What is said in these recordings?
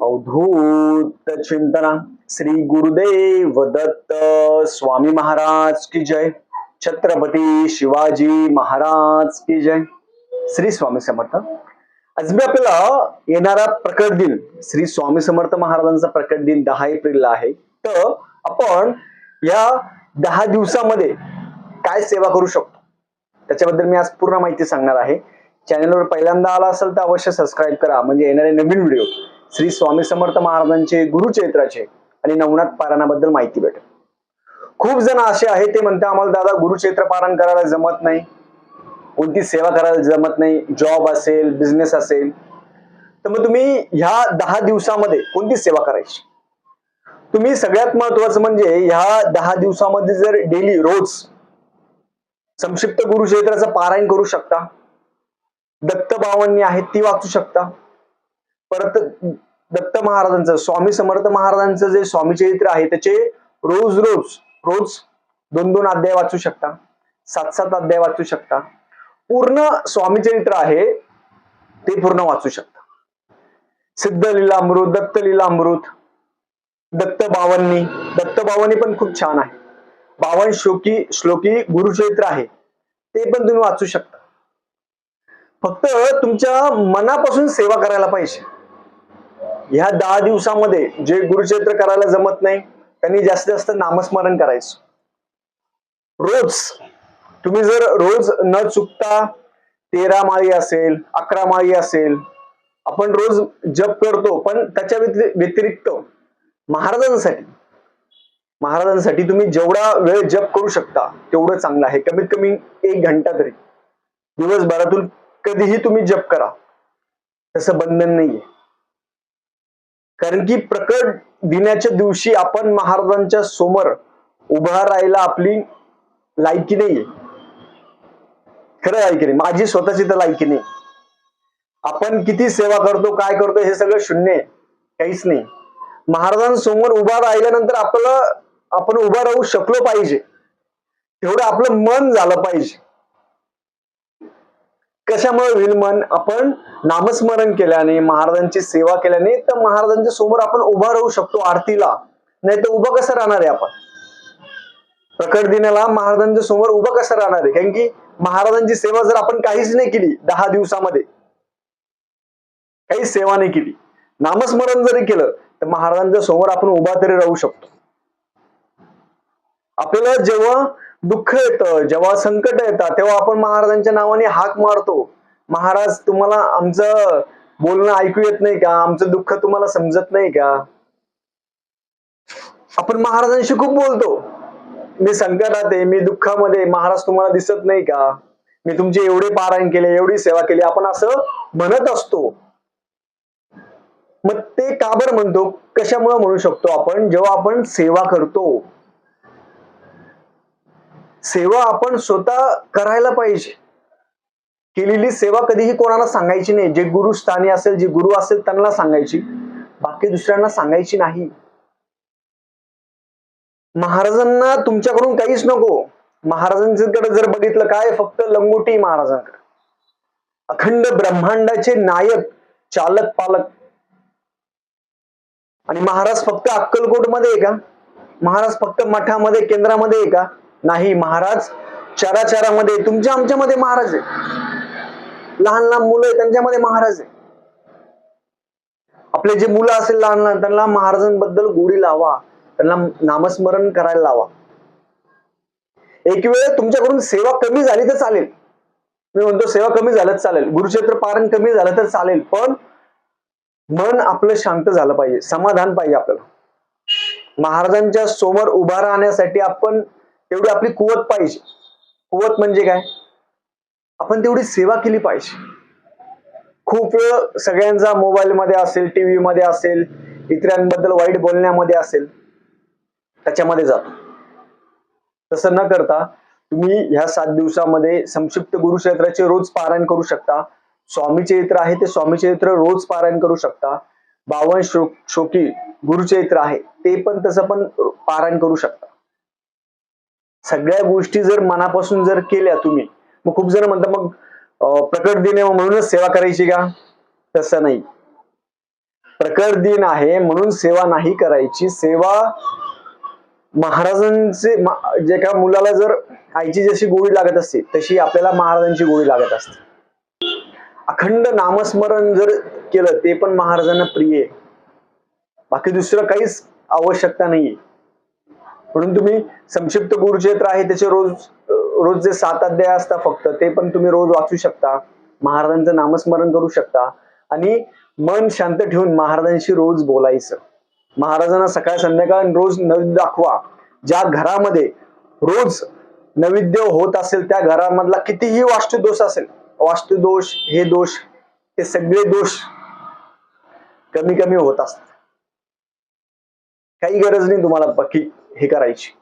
अवधूत चिंतना. श्री गुरुदेव दत्त स्वामी महाराज की जय. छत्रपती शिवाजी महाराज की जय. श्री स्वामी समर्थ. आज मी आपल्याला येणारा प्रकट दिन श्री स्वामी समर्थ महाराजांचा प्रकट दिन दहा एप्रिलला आहे. तर आपण या दहा दिवसामध्ये काय सेवा करू शकतो? त्याच्याबद्दल मी आज पूर्ण माहिती सांगणार आहे. चॅनलवर पहिल्यांदा आला असेल तर अवश्य सबस्क्राईब करा. म्हणजे येणारे नवीन व्हिडिओ श्री स्वामी समर्थ महाराजांचे गुरुचरित्राचे आणि नवनाथ पारायणाबद्दल माहिती भेटेल. खूप जण असे आहेत ते म्हणते आम्हाला दादा गुरुक्षेत्र पारायण करायला जमत नाही. कोणती सेवा करायला जमत नाही. जॉब असेल बिझनेस असेल. तर मग तुम्ही ह्या दहा दिवसामध्ये कोणती सेवा करायची? तुम्ही सगळ्यात महत्वाचं म्हणजे ह्या दहा दिवसामध्ये जर डेली रोज संक्षिप्त गुरुचरित्राचं पारायण करू शकता दत्तबावांनी आहेत ती वाचू शकता परत दत्त महाराजांचं स्वामी समर्थ महाराजांचं जे स्वामी चरित्र आहे त्याचे रोज रोज रोज दोन दोन अध्याय वाचू शकता. सात सात अध्याय वाचू शकता. पूर्ण स्वामी चरित्र आहे ते पूर्ण वाचू शकता. सिद्ध लीलामृत दत्त लीलामृत दत्त बावन्नी. दत्त बावन्नी पण खूप छान आहे. बावन श्लोकी श्लोकी गुरुचरित्र आहे. ते पण तुम्ही वाचू शकता. फक्त तुमच्या मनापासून सेवा करायला पाहिजे. ह्या दहा दिवसामध्ये जे गुरुचरित्र करायला जमत नाही त्यांनी जास्तीत जास्त नामस्मरण करायचं. रोज तुम्ही जर रोज न चुकता तेरा माळी असेल अकरा माळी असेल आपण रोज जप करतो पण त्याच्या व्यतिरिक्त महाराजांसाठी महाराजांसाठी तुम्ही जेवढा वेळ जप करू शकता तेवढं चांगलं आहे. कमीत कमी एक घंटा तरी. दिवसभरातून कधीही तुम्ही जप करा. तसं बंधन नाहीये. कारण की प्रकट दिनाच्या दिवशी आपण महाराजांच्या समोर उभा राहायला आपली लायकी नाहीये. खरं लायकी नाही? माझी स्वतःची तर लायकी नाही. आपण किती सेवा करतो काय करतो हे सगळं शून्य आहे. काहीच नाही. महाराजांसमोर उभा राहिल्यानंतर आपलं आपण उभा राहू शकलो पाहिजे. तेवढं आपलं मन झालं पाहिजे. कशामुळे होईल मन? आपण नामस्मरण केल्याने महाराजांची सेवा केल्याने तर महाराजांच्या समोर आपण उभा राहू शकतो आरतीला. नाही तर उभं कसं राहणार आहे आपण? प्रकट दिनाला महाराजांच्या समोर उभं कसं राहणार आहे? कारण की महाराजांची सेवा जर आपण काहीच नाही केली दहा दिवसामध्ये काही सेवा नाही केली नामस्मरण जरी केलं तर महाराजांच्या समोर आपण उभा तरी राहू शकतो. आपल्याला जेव्हा दुःख येतं. जेव्हा संकट येतात तेव्हा आपण महाराजांच्या नावाने हाक मारतो. महाराज तुम्हाला आमचं बोलणं ऐकू येत नाही का? आमचं दुःख तुम्हाला समजत नाही का? आपण महाराजांशी खूप बोलतो. मी संकटात आहे मी दुःखामध्ये महाराज तुम्हाला दिसत नाही का? मी तुमचे एवढे पारायण केले एवढी सेवा केली आपण असं म्हणत असतो. मग ते का बरं म्हणतो? कशामुळे म्हणू शकतो आपण? जेव्हा आपण सेवा करतो. सेवा आपण स्वतः करायला पाहिजे. केलेली सेवा कधीही कोणाला सांगायची नाही. जे गुरु स्थानी असेल जे गुरु असेल त्यांना सांगायची. बाकी दुसऱ्यांना सांगायची नाही. महाराजांना तुमच्याकडून काहीच नको. महाराजांकडे जर बघितलं काय फक्त लंगोटी महाराजांकडे. अखंड ब्रह्मांडाचे नायक चालक पालक. आणि महाराज फक्त अक्कलकोटमध्ये आहे का? महाराज फक्त मठामध्ये केंद्रामध्ये आहे का? नाही महाराज. चराचरामध्ये तुमच्या आमच्यामध्ये महाराज आहे. लहान लहान मुलं आहे त्यांच्यामध्ये महाराज आहे. आपले जे मुलं असेल लहान लहान त्यांना महाराजांबद्दल गोडी लावा. त्यांना नामस्मरण करायला लावा. एक वेळ तुमच्याकडून सेवा कमी झाली तर चालेल. मी म्हणतो सेवा कमी झालं तर चालेल. गुरुक्षेत्र पारण कमी झालं तर चालेल पण मन आपलं शांत झालं पाहिजे. समाधान पाहिजे आपल्याला. महाराजांच्या समोर उभा राहण्यासाठी आपण तेवढी आपली कुवत पाहिजे. कुवत म्हणजे काय? आपण तेवढी सेवा केली पाहिजे. खूप वेळ सगळ्यांचा मोबाईलमध्ये असेल टीव्ही मध्ये असेल इतरांबद्दल वाईट बोलण्यामध्ये असेल त्याच्यामध्ये जातो. तसं न करता तुम्ही ह्या सात दिवसामध्ये संक्षिप्त गुरुक्षेत्राचे रोज पारायण करू शकता. स्वामी चरित्र आहे ते स्वामी चरित्र रोज पारायण करू शकता. बावन श्लोक शोकी गुरुचरित्र आहे ते पण तसं पण पारायण करू शकता. सगळ्या गोष्टी जर मनापासून जर केल्या तुम्ही मग खूप जण म्हणतात मग प्रकट दिन आहे म्हणूनच सेवा करायची का? तसं नाही. प्रकट दिन आहे म्हणून सेवा नाही करायची. सेवा महाराजांचे जे का मुलाला जर आईची जशी गोळी लागत असते तशी आपल्याला महाराजांची गोळी लागत असते. अखंड नामस्मरण जर केलं ते पण महाराजांना प्रिय आहे. बाकी दुसरं काहीच आवश्यकता नाहीये. म्हणून तुम्ही संक्षिप्त गुरुक्षेत्र आहे त्याचे रोज रोज जे सात अध्याय असतात फक्त ते पण तुम्ही रोज वाचू शकता. महाराजांचं नामस्मरण करू शकता. आणि मन शांत ठेवून महाराजांशी रोज बोलायचं. महाराजांना सकाळ संध्याकाळ रोज नैवेद्य दाखवा. ज्या घरामध्ये रोज नैवेद्य होत असेल त्या घरामधला कितीही वास्तुदोष असेल वास्तुदोष हे दोष हे सगळे दोष कमी कमी होत असतात. काही गरज नाही तुम्हाला पक्की. हे करायची.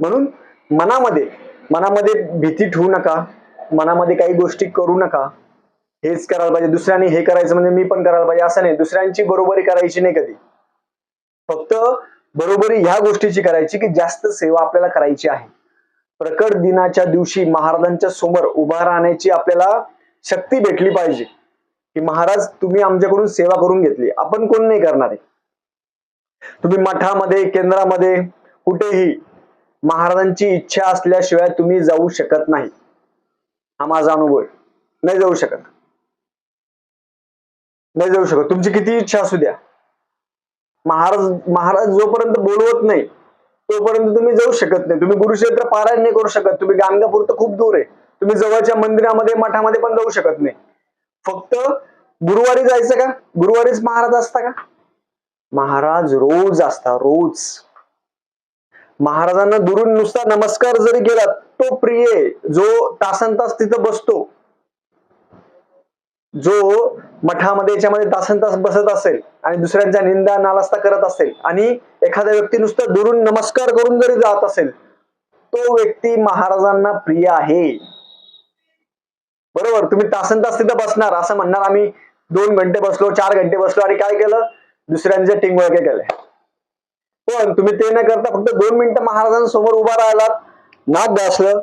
म्हणून मनामध्ये मनामध्ये भीती ठेवू नका. मनामध्ये काही गोष्टी करू नका. हेच करायला पाहिजे. दुसऱ्याने हे करायचं म्हणजे मी पण करायला पाहिजे. असं नाही. दुसऱ्यांची बरोबरी करायची नाही कधी. फक्त बरोबरी ह्या गोष्टीची करायची की जास्त सेवा आपल्याला करायची आहे. प्रकट दिनाच्या दिवशी महाराजांच्या समोर उभा राहण्याची आपल्याला शक्ती भेटली पाहिजे. की महाराज तुम्ही आमच्याकडून सेवा करून घेतली. आपण कोण नाही करणार? आहे तुम्ही मठामध्ये केंद्रामध्ये कुठेही महाराजांची इच्छा असल्याशिवाय तुम्ही जाऊ शकत नाही. हा माझा अनुभव आहे. नाही जाऊ शकत. नाही जाऊ शकत. तुमची किती इच्छा असू द्या. महाराज महाराज जोपर्यंत बोलवत नाही तोपर्यंत तुम्ही जाऊ शकत नाही. तुम्ही गुरुक्षेत्र पारायण नाही करू शकत. तुम्ही गाणगापूर तर खूप दूर आहे. तुम्ही जवळच्या मंदिरामध्ये मठामध्ये पण जाऊ शकत नाही. फक्त गुरुवारी जायचं का? गुरुवारीच महाराज असता का? महाराज रोज असता रोज. महाराजांना दुरून नुसता नमस्कार जरी केला तो प्रिय जो तासन तास तिथं बसतो जो मठामध्ये याच्यामध्ये तासन तास बसत असेल आणि दुसऱ्यांचा निंदा नालास्ता करत असेल आणि एखादा व्यक्ती नुसतं दुरून नमस्कार करून जरी जात असेल तो व्यक्ती महाराजांना प्रिय आहे. बरोबर? तुम्ही तासन तास तिथं बसणार असं म्हणणार आम्ही दोन घंटे बसलो चार घंटे बसलो आणि काय केलं? दुसऱ्यांचे टिंगवळके केले पण तुम्ही ते न करता फक्त दोन मिनिटं महाराजांसमोर उभा राहिलात. नाक घासलं.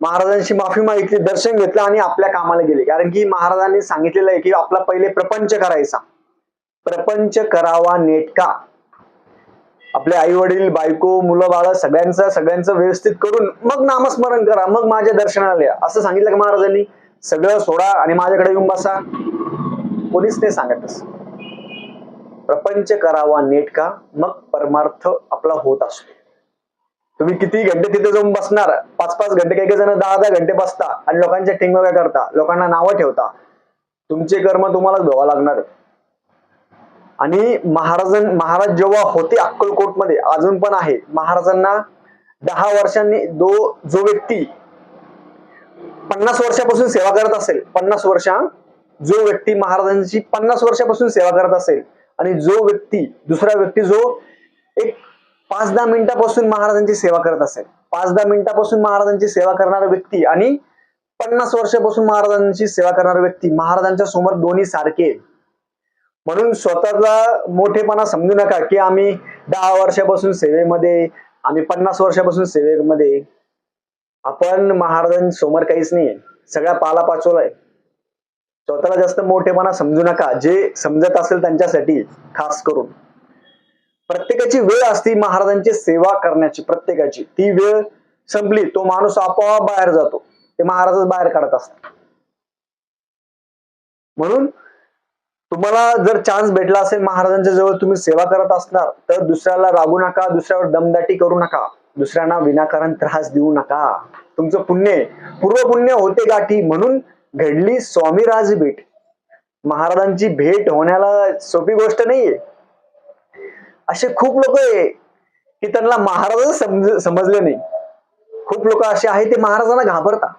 महाराजांची माफी मागितली दर्शन घेतलं आणि आपल्या कामाला गेले. कारण की महाराजांनी सांगितलेलं आहे की आपला पहिले प्रपंच करायचा. प्रपंच करावा नेटका. आपले आई वडील बायको मुलं बाळ सगळ्यांचं सगळ्यांचं व्यवस्थित करून मग नामस्मरण करा मग माझ्या दर्शनाला या. असं सांगितलं का महाराजांनी? सगळं सोडा आणि माझ्याकडे येऊन बसा. कोणीच नाही सांगत असं प्रपंच करावा नेटका मग परमार्थ आपला होत असतो. तुम्ही किती घंटे तिथे जाऊन बसणार? पाच पाच घंटे काही काही जण दहा दहा घंटे बसता आणि लोकांच्या टिंगव्या करता? लोकांना नावं ठेवता. तुमचे कर्म तुम्हाला भोवा लागणार. आणि महाराजां महाराज जेव्हा होते अक्कलकोटमध्ये अजून पण आहे. महाराजांना दहा वर्षांनी दो जो व्यक्ती पन्नास वर्षापासून सेवा करत असेल पन्नास वर्ष जो व्यक्ती महाराजांची पन्नास वर्षापासून सेवा करत असेल आणि जो व्यक्ती दुसरा व्यक्ती जो एक पाच दहा मिनिटापासून महाराजांची सेवा करत असेल. पाच दहा मिनिटापासून महाराजांची सेवा करणारा व्यक्ती आणि पन्नास वर्षापासून महाराजांची सेवा करणारा व्यक्ती महाराजांच्या समोर दोन्ही सारखे. म्हणून स्वतःला मोठेपणा समजू नका की आम्ही दहा वर्षापासून सेवेमध्ये आम्ही पन्नास वर्षापासून सेवेमध्ये. आपण महाराजांसमोर काहीच नाही सगळा पाला पाचोला आहे स्वतःला जास्त मोठेपणा समजू नका. जे समजत असेल त्यांच्यासाठी खास करून. प्रत्येकाची वेळ असती महाराजांची सेवा करण्याची प्रत्येकाची. ती वेळ संपली तो माणूस आपोआप बाहेर जातो. ते महाराजच बाहेर काढत असतात. म्हणून तुम्हाला जर चान्स भेटला असेल महाराजांच्या जवळ तुम्ही सेवा करत असणार तर दुसऱ्याला रागू नका दुसऱ्यावर दमदाटी करू नका. दुसऱ्यांना विनाकारण त्रास देऊ नका. तुमचं पुण्य पूर्व पुण्य होते गाठी. म्हणून घडली स्वामी राज भेट. महाराजांची भेट होण्याला सोपी गोष्ट नाहीये. असे खूप लोक आहे की त्यांना महाराजच समज समजले नाही. खूप लोक असे आहे ते महाराजांना घाबरता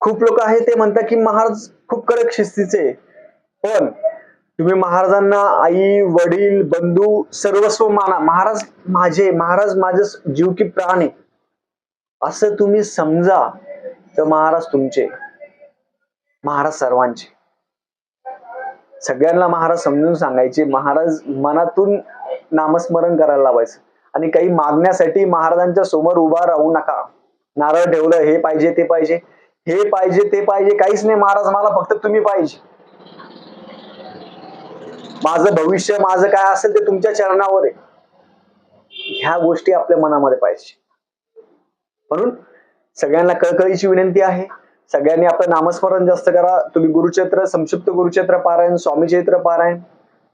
खूप लोक आहे ते म्हणतात की महाराज खूप कडक शिस्तीचे पण तुम्ही महाराजांना आई वडील बंधू सर्वस्व माना महाराज माझे महाराज माझे जीव की प्राण आहे असं तुम्ही समजा तर महाराज तुमचे. महाराज सर्वांचे. सगळ्यांना महाराज समजून सांगायचे महाराज मनातून नामस्मरण करायला लावायचं. आणि काही मागण्यासाठी महाराजांच्या समोर उभा राहू नका. नारळ ठेवलं हे पाहिजे ते पाहिजे. हे पाहिजे ते पाहिजे. काहीच नाही महाराज मला फक्त तुम्ही पाहिजे. माझं भविष्य माझं काय असेल ते तुमच्या चरणावर आहे. ह्या गोष्टी आपल्या मनामध्ये पाहिजे. म्हणून सगळ्यांना कळकळीची विनंती आहे. सगळ्यांनी आपलं नामस्मरण जास्त करा. तुम्ही गुरुक्षेत्र संक्षिप्त गुरुक्षेत्र पारायण स्वामीचैत्र पारायण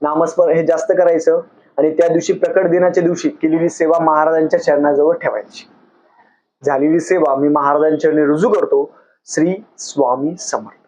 नामस्मरण हे जास्त करायचं. आणि त्या दिवशी प्रकट दिनाच्या दिवशी केलेली सेवा महाराजांच्या चरणाजवळ ठेवायची. झालेली सेवा मी महाराजांच्या रुजू करतो. श्री स्वामी समर्थ.